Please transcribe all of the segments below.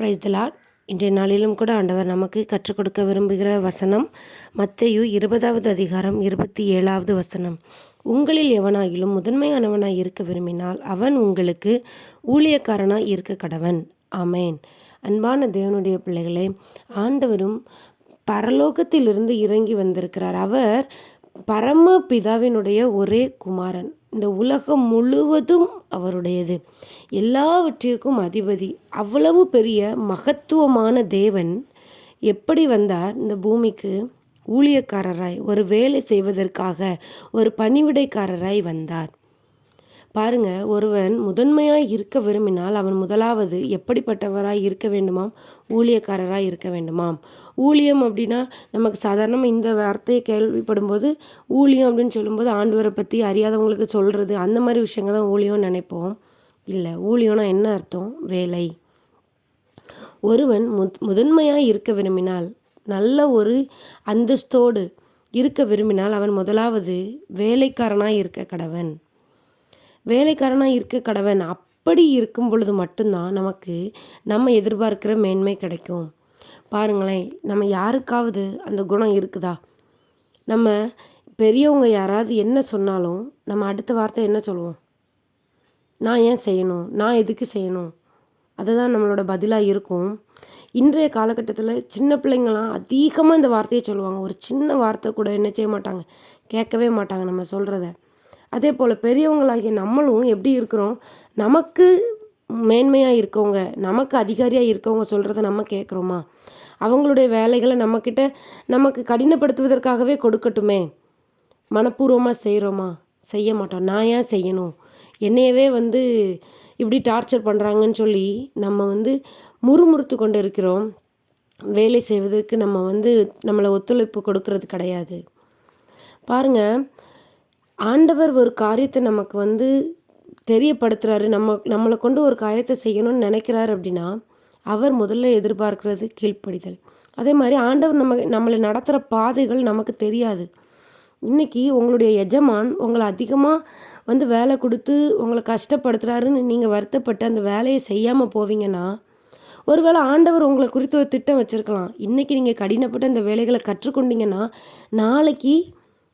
Price திலாட் இன்றைய நாளிலும் கூட ஆண்டவர் நமக்கு கற்றுக் கொடுக்க விரும்புகிற வசனம் மத்தையு இருபதாவது அதிகாரம் இருபத்தி ஏழாவது வசனம். உங்களில் எவனாயிலும் முதன்மையானவனாய் இருக்க விரும்பினால் அவன் உங்களுக்கு ஊழியக்காரனாய் இருக்க கடவன். ஆமேன். அன்பான தேவனுடைய பிள்ளைகளே ஆண்டவரும் பரலோகத்திலிருந்து இறங்கி வந்திருக்கிறார். அவர் பரம பிதாவினுடைய ஒரே குமாரன். இந்த உலகம் முழுவதும் அவருடையது. எல்லாவற்றிற்கும் அதிபதி. அவ்வளவு பெரிய மகத்துவமான தேவன் எப்படி வந்தார்? இந்த பூமிக்கு ஊழியக்காரராய் ஒரு வேலை செய்வதற்காக ஒரு பணிவிடைக்காரராய் வந்தார். பாருங்க ஒருவன் முதன்மையாய் இருக்க விரும்பினால் அவன் முதலாவது எப்படிப்பட்டவராய் இருக்க வேண்டுமாம்? ஊழியக்காரராய் இருக்க வேண்டுமாம். ஊழியம் அப்படின்னா நமக்கு சாதாரணமாக இந்த வார்த்தையை கேள்விப்படும்போது ஊழியம் அப்படின்னு சொல்லும்போது ஆண்டவரை பற்றி அறியாதவங்களுக்கு சொல்கிறது அந்த மாதிரி விஷயங்கள் தான் ஊழியம்னு நினைப்போம். இல்லை ஊழியம்னா என்ன அர்த்தம்? வேலை. ஒருவன் முத் முதன்மையாக இருக்க விரும்பினால் நல்ல ஒரு அந்தஸ்தோடு இருக்க விரும்பினால் அவன் முதலாவது வேலைக்காரனாக இருக்க கடவன். வேலைக்காரனாக இருக்க கடவன் அப்படி இருக்கும் பொழுது மட்டும்தான் நமக்கு நம்ம எதிர்பார்க்கிற மேன்மை கிடைக்கும். பாருங்களேன் நம்ம யாருக்காவது அந்த குணம் இருக்குதா? நம்ம பெரியவங்க யாராவது என்ன சொன்னாலும் நம்ம அடுத்த வார்த்தை என்ன சொல்லுவோம்? நான் ஏன் செய்யணும்? நான் எதுக்கு செய்யணும்? அதுதான் நம்மளோட பதிலாக இருக்கும். இன்றைய காலகட்டத்தில் சின்ன பிள்ளைங்களாம் அதிகமாக இந்த வார்த்தையை சொல்லுவாங்க. ஒரு சின்ன வார்த்தை கூட என்ன செய்ய மாட்டாங்க? கேட்கவே மாட்டாங்க நம்ம சொல்கிறத அதே போல் பெரியவங்களாகிய நம்மளும் எப்படி இருக்கிறோம்? நமக்கு மேன்மையாக இருக்கவங்க நமக்கு அதிகாரியாக இருக்கவங்க சொல்கிறத நம்ம கேட்குறோமா? அவங்களுடைய வேலைகளை நம்மக்கிட்ட நமக்கு கடினப்படுத்துவதற்காகவே கொடுக்கட்டுமே? மனப்பூர்வமாக செய்கிறோமா செய்ய மாட்டோம். நான் ஏன் செய்யணும்? என்னையவே வந்து இப்படி டார்ச்சர் பண்ணுறாங்கன்னு சொல்லி நம்ம வந்து முறுமுறுத்து கொண்டு இருக்கிறோம். வேலை செய்வதற்கு நம்ம வந்து நம்மளை ஒத்துழைப்பு கொடுக்கறது கிடையாது. பாருங்கள் ஆண்டவர் ஒரு காரியத்தை நமக்கு வந்து தெரியப்படுத்துகிறாரு நம்ம நம்மளை கொண்டு ஒரு காரியத்தை செய்யணும்னு நினைக்கிறாரு அப்படின்னா அவர் முதல்ல எதிர்பார்க்கிறது கீழ்ப்படிதல். அதே மாதிரி ஆண்டவர் நம்ம நம்மளை நடத்துகிற பாதைகள் நமக்கு தெரியாது. இன்றைக்கி உங்களுடைய எஜமான் உங்களை அதிகமாக வந்து வேலை கொடுத்து உங்களை கஷ்டப்படுத்துகிறாருன்னு நீங்கள் வருத்தப்பட்டு அந்த வேலையை செய்யாமல் போவீங்கன்னா ஒருவேளை ஆண்டவர் உங்களை குறித்து ஒரு திட்டம் வச்சுருக்கலாம். இன்றைக்கி நீங்கள் கடினப்பட்டு அந்த வேலைகளை கற்றுக்கொண்டீங்கன்னா நாளைக்கு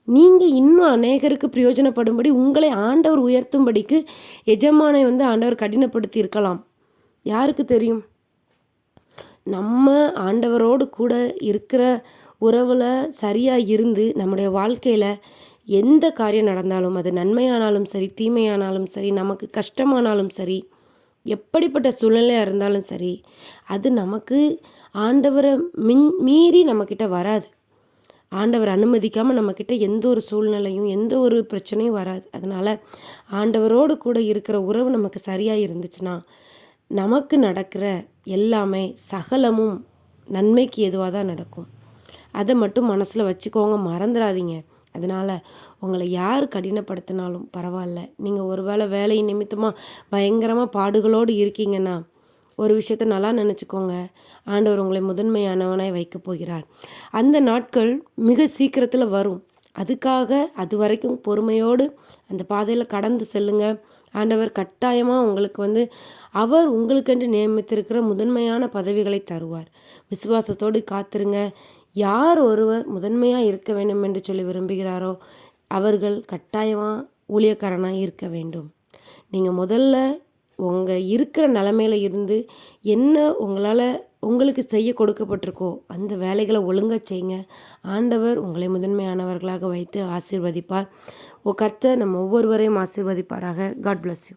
நீங்கள் இன்னும் அநேகருக்கு பிரயோஜனப்படும்படி உங்களை ஆண்டவர் உயர்த்தும்படிக்கு எஜமானை வந்து ஆண்டவர் கடினப்படுத்தி இருக்கலாம் யாருக்கு தெரியும்? நம்ம ஆண்டவரோடு கூட இருக்கிற உறவில் சரியாக இருந்து நம்முடைய வாழ்க்கையில் எந்த காரியம் நடந்தாலும் அது நன்மையானாலும் சரி தீமையானாலும் சரி நமக்கு கஷ்டமானாலும் சரி எப்படிப்பட்ட சூழ்நிலையாக இருந்தாலும் சரி அது நமக்கு ஆண்டவரை மின் மீறி நம்மக்கிட்ட வராது. ஆண்டவர் அனுமதிக்காமல் நம்மக்கிட்ட எந்த ஒரு சூழ்நிலையும் எந்த ஒரு பிரச்சனையும் வராது. அதனால் ஆண்டவரோடு கூட இருக்கிற உறவு நமக்கு சரியாக இருந்துச்சுன்னா நமக்கு நடக்கிற எல்லாமே சகலமும் நன்மைக்கு எதுவாக தான் நடக்கும். அதை மட்டும் மனசில் வச்சுக்கோங்க மறந்துடாதீங்க. அதனால் உங்களை யார் கடினப்படுத்தினாலும் பரவாயில்ல. நீங்கள் ஒரு வேளை வேலை நிமித்தமாக பயங்கரமாக பாடுகளோடு இருக்கீங்கன்னா ஒரு விஷயத்த நல்லா நினச்சிக்கோங்க. ஆண்டவர் உங்களை முதன்மையானவனாய் வைக்கப் போகிறார். அந்த நாட்கள் மிக சீக்கிரத்தில் வரும். அதுக்காக அது வரைக்கும் பொறுமையோடு அந்த பாதையில் கடந்து செல்லுங்க. ஆண்டவர் கட்டாயமாக உங்களுக்கு வந்து அவர் உங்களுக்கென்று நியமித்திருக்கிற முதன்மையான பதவிகளை தருவார். விசுவாசத்தோடு காத்துருங்க. யார் ஒருவர் முதன்மையாக இருக்க வேண்டும் என்று சொல்லி விரும்புகிறாரோ அவர்கள் கட்டாயமாக ஊழியக்காரனாக இருக்க வேண்டும். நீங்கள் முதல்ல உங்கள் இருக்கிற நிலமையில இருந்து என்ன உங்களால் உங்களுக்கு செய்ய கொடுக்கப்பட்டிருக்கோ அந்த வேலைகளை ஒழுங்காக செய்யுங்க ஆண்டவர் உங்களை முதன்மையானவர்களாக வைத்து ஆசீர்வதிப்பார். ஓ கர்த்தர் நம்ம ஒவ்வொருவரையும் ஆசீர்வதிப்பாராக. God bless you